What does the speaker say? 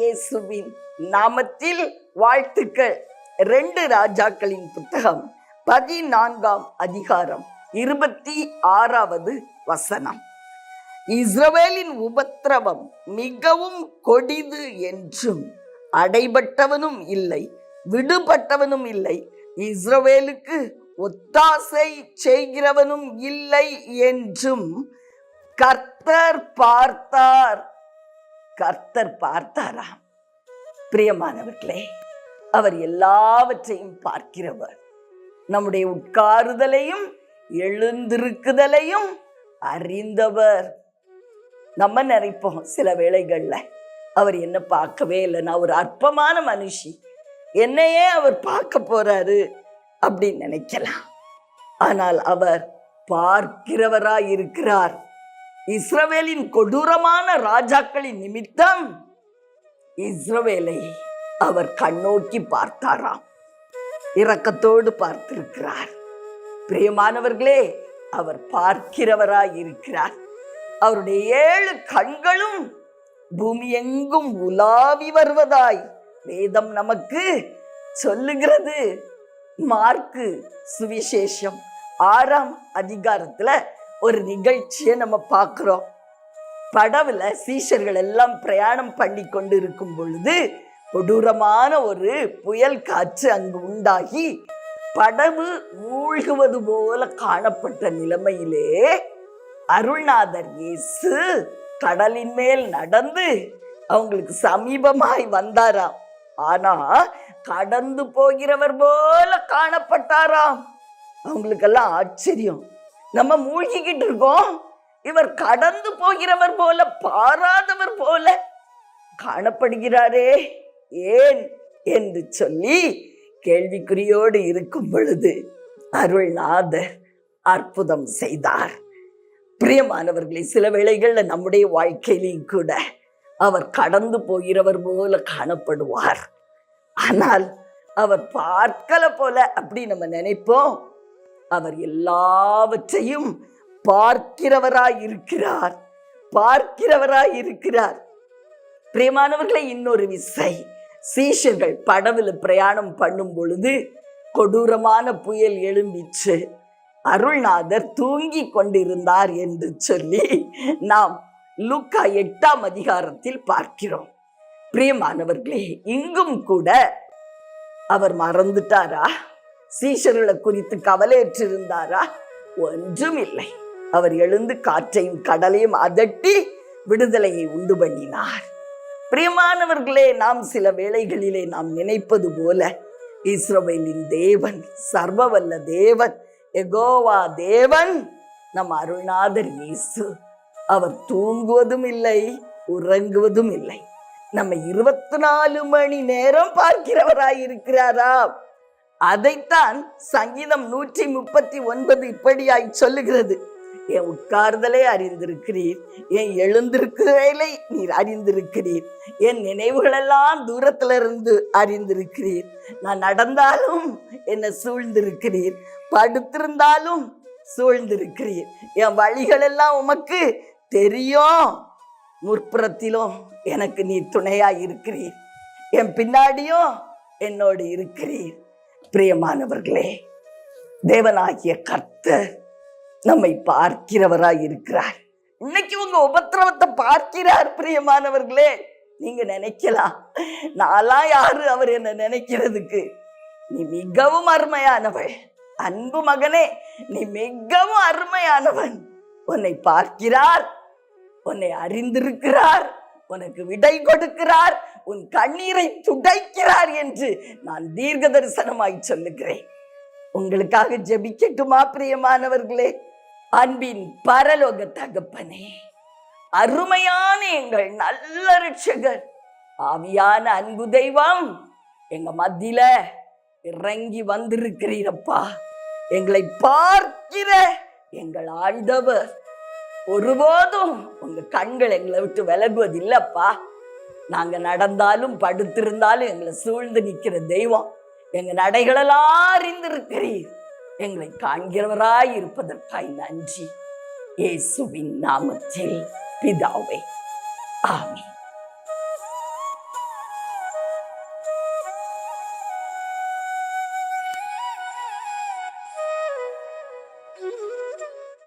இயேசுவின் நாமத்தில் வாழ்த்துக்கள். ரெண்டு ராஜாக்களின் புத்தகம் பதினான்காம் அதிகாரம் இருபத்தி ஆறாவது வசனம். இஸ்ரவேலின் உபத்திரவம் மிகவும் கொடிது என்றும் அடைபட்டவனும் இல்லை விடுபட்டவனும் இல்லை இஸ்ரவேலுக்கு ஒத்தாசை செய்கிறவனும் இல்லை என்றும் கர்த்தர் பார்த்தார். கர்த்தர் பார்த்தாராம். பிரியமானவர்களே அவர் எல்லாவற்றையும் பார்க்கிறவர். நம்முடைய உட்காருதலையும் எழுந்திருக்குதலையும் அறிந்தவர். நம்ம நினைப்போம் சில வேளைகள்ல அவர் என்ன பார்க்கவே இல்லை. நான் ஒரு அற்பமான மனுஷி. என்னையே அவர் பார்க்க போறாரு அப்படின்னு நினைக்கலாம். ஆனால் அவர் பார்க்கிறவராய் இருக்கிறார் இஸ்ரவேலின் கொடூரமான ராஜாக்களின் நிமித்தம் இஸ்ரவேலை அவர் கண்ணோக்கி பார்த்தாராம். இரக்கத்தோடு பார்த்திருக்கிறார். பிரியமானவர்களே அவர் பார்க்கிறவராய் இருக்கிறார் அவருடைய ஏழு கண்களும் பூமி எங்கும் உலாவி வருவதாய் வேதம் நமக்கு சொல்லுகிறது. மார்க்கு சுவிசேஷம் ஆறாம் அதிகாரத்துல ஒரு நிகழ்ச்சியை நம்ம பார்க்குறோம். படவில் சீஷர்கள் எல்லாம் பிரயாணம் பண்ணி கொண்டு இருக்கும் பொழுது கொடூரமான ஒரு புயல் காற்று அங்கு உண்டாகி படவு மூழ்குவது போல காணப்பட்ட நிலைமையிலே அருள்நாதர் இயேசு கடலின் மேல் நடந்து அவங்களுக்கு சமீபமாய் வந்தாராம். ஆனா கடந்து போகிறவர் போல காணப்பட்டாராம். அவங்களுக்கெல்லாம் ஆச்சரியம். நம்ம மூழ்கிக்கிட்டு இருக்கோம். இவர் கடந்து போகிறவர் போல பாராதவர் போல காணப்படுகிறாரே. ஏன் என்று சொல்லி கேள்விக்குறியோடு இருக்கும் பொழுது அருள்நாதர் அற்புதம் செய்தார். பிரியமானவர்களை சில வேளைகளில் நம்முடைய வாழ்க்கையிலையும் கூட அவர் கடந்து போகிறவர் போல காணப்படுவார். ஆனால் அவர் பார்க்கல போல அப்படி நம்ம நினைப்போம். அவர் எல்லாவற்றையும் பார்க்கிறவராய் இருக்கிறார் பார்க்கிறவராய் இருக்கிறார் பிரியமானவர்களை இன்னொரு விசை. சீஷர்கள் படவுல பிரயாணம் பண்ணும் பொழுது கொடூரமான புயல் எழும்பிச்சு அருள்நாதர் தூங்கி கொண்டிருந்தார் என்று சொல்லி நாம் லுக்கா எட்டாம் அதிகாரத்தில் பார்க்கிறோம். பிரியமானவர்களே இங்கும் கூட அவர் மறந்துட்டாரா? சீஷர்களை குறித்து கவலையற்றிருந்தாரா? ஒன்றும் இல்லை அவர் எழுந்து காற்றையும் கடலையும் அதட்டி விடுதலையை உண்டு பண்ணினார். பிரியமானவர்களே நாம் சில வேளைகளிலே நாம் நினைப்பது போல இஸ்ரோவேலின் தேவன் சர்வவல்ல தேவன் எகோவா தேவன் நம் அருள்நாதர் இயேசு. அவர் தூங்குவதும் இல்லை உறங்குவதும் இல்லை நம்ம இருபத்தி நாலு மணி நேரம் பார்க்கிறவராய் இருக்கிறாரா அதைத்தான் சங்கீதம் நூற்றி முப்பத்தி ஒன்பது இப்படியாய் சொல்லுகிறது. என் உட்கார்தலை அறிந்திருக்கிறீர் என் எழுந்திருக்கிறதை நீர் அறிந்திருக்கிறீர் என் நினைவுகளெல்லாம் தூரத்துல இருந்து அறிந்திருக்கிறீர். நான் நடந்தாலும் என்னை சூழ்ந்திருக்கிறீர் படுத்திருந்தாலும் சூழ்ந்திருக்கிறீர். என் வழிகளெல்லாம் உமக்கு தெரியும். முற்புறத்திலும் எனக்கு நீ துணையாக இருக்கிறீர். என் பின்னாடியும் என்னோடு இருக்கிறீர். பிரியமானவர்களே தேவனாகிய கர்த்தர் நம்மை பார்க்கிறவராய் இருக்கிறார் இன்னைக்கு உங்க உபத்திரவத்தை பார்க்கிறார் பிரியமானவர்களே. நீங்க நினைக்கலாம் நான்லாம் யாரு அவர் என்ன நினைக்கிறதுக்கு? நீ மிகவும் அருமையானவள். அன்பு மகனே நீ மிகவும் அருமையானவன். உன்னை பார்க்கிறார் உன்னை அறிந்திருக்கிறார். உனக்கு விடை கொடுக்கிறார். உன் கண்ணீரை துடைக்கிறார் என்று நான் தீர்க்க தரிசனமாய் சொல்லுகிறேன். உங்களுக்காக ஜெபிக்கட்டுமா பிரியமானவர்களே? அன்பின் பரலோக தகப்பனே அருமையான எங்கள் நல்ல ரட்சகர் ஆவியான அன்பு தெய்வம் எங்க மத்தியில இறங்கி வந்திருக்கிறீரப்பா. எங்களை பார்க்கிற எங்கள் ஆழ்ந்தவர் ஒருபோதும் உங்க கண்கள் எங்களை விட்டு விலகுவது இல்லப்பா நாங்க நடந்தாலும் படுத்திருந்தாலும் எங்களை சூழ்ந்து நிற்கிற தெய்வம். எங்க நடைகளெல்லாம் அறிந்திருக்கிறீர். எங்களை காண்கிறவராய் இருப்பதற்காய் நன்றி. இயேசுவின் நாமத்தில் பிதாவே. ஆமென்.